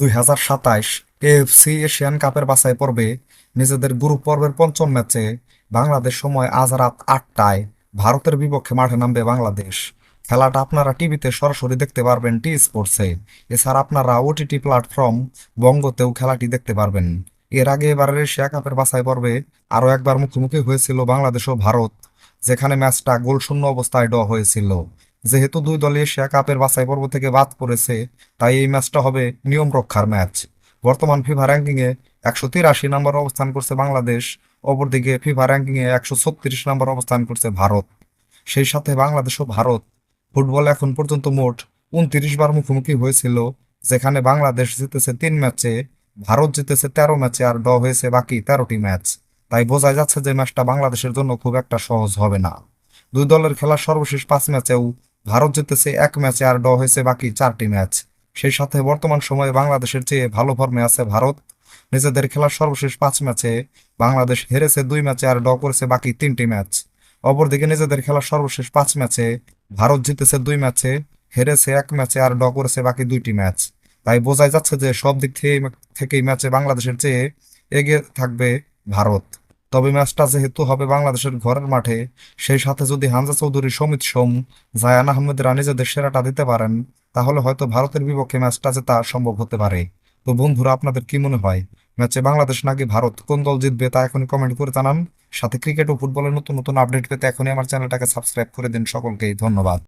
দুই হাজার সাতাইশ এএফসি এশিয়ান কাপের বাছাই পর্বে নিজেদের গ্রুপ পর্বের পঞ্চম ম্যাচে বাংলাদেশ সময় আজ রাত আটটায় ভারতের বিপক্ষে মাঠে নামবে বাংলাদেশ। খেলাটা আপনারা টিভিতে সরাসরি দেখতে পারবেন টি স্পোর্টসে। এছাড়া আপনারা ওটিটি প্ল্যাটফর্ম বঙ্গতেও খেলাটি দেখতে পারবেন। এর আগে এবারের এশিয়া কাপের বাছাই পর্বে আরও একবার মুখোমুখি হয়েছিল বাংলাদেশ ও ভারত, যেখানে ম্যাচটা গোলশূন্য অবস্থায় ড হয়েছিল। যেহেতু দুই দল এশিয়া কাপের বাছাই পর্ব থেকে বাদ পড়েছে, তাই এই ম্যাচটা হবে নিয়ম রক্ষার ম্যাচ। বর্তমান ফিফা র্যাঙ্কিংয়ে একশো তিরাশি নম্বর অবস্থান করছে বাংলাদেশ, অপরদিকে ফিফা র্যাঙ্কিংয়ে একশো ছত্রিশ নম্বর অবস্থান করছে ভারত। সেই সাথে বাংলাদেশ ও ভারত, ফুটবল এখন পর্যন্ত মোট উনত্রিশ বার মুখোমুখি হয়েছিল, যেখানে বাংলাদেশ জিতেছে তিন ম্যাচে, ভারত জিতেছে তেরো ম্যাচে আর ড হয়েছে বাকি তেরোটি ম্যাচ। তাই বোঝা যাচ্ছে যে ম্যাচটা বাংলাদেশের জন্য খুব একটা সহজ হবে না। দুই দলের খেলার সর্বশেষ পাঁচ ম্যাচেও ভারত জিতেছে এক ম্যাচে আর ড হয়েছে বাকি চারটি ম্যাচ। সেই সাথে বর্তমান সময়ে বাংলাদেশের চেয়ে ভালো ফর্মে আছে ভারত। নিজেদের খেলার সর্বশেষ পাঁচ ম্যাচে বাংলাদেশ হেরেছে দুই ম্যাচে আর ড করেছে বাকি তিনটি ম্যাচ। অপরদিকে নিজেদের খেলার সর্বশেষ পাঁচ ম্যাচে ভারত জিতেছে দুই ম্যাচে, হেরেছে এক ম্যাচে আর ড করেছে বাকি দুইটি ম্যাচ। তাই বোঝাই যাচ্ছে যে সব দিক থেকে থেকেই ম্যাচে বাংলাদেশের চেয়ে এগিয়ে থাকবে ভারত। তবে ম্যাচটা যেহেতু হবে বাংলাদেশের ঘরের মাঠে, সেই সাথে যদি হামজা চৌধুরী, সমিত সোম, জায়ান আহমেদরা নিজেদের সেরাটা দিতে পারেন, তাহলে হয়তো ভারতের বিপক্ষে ম্যাচটা জেতা সম্ভব হতে পারে। তো বন্ধুরা, আপনাদের কি মনে হয়? ম্যাচে বাংলাদেশ নাকি ভারত কোন দল জিতবে তা এখনই কমেন্ট করে জানান। সাথে ক্রিকেট ও ফুটবলের নতুন নতুন আপডেট পেতে এখনই আমার চ্যানেলটাকে সাবস্ক্রাইব করে দিন সকলকেই। ধন্যবাদ।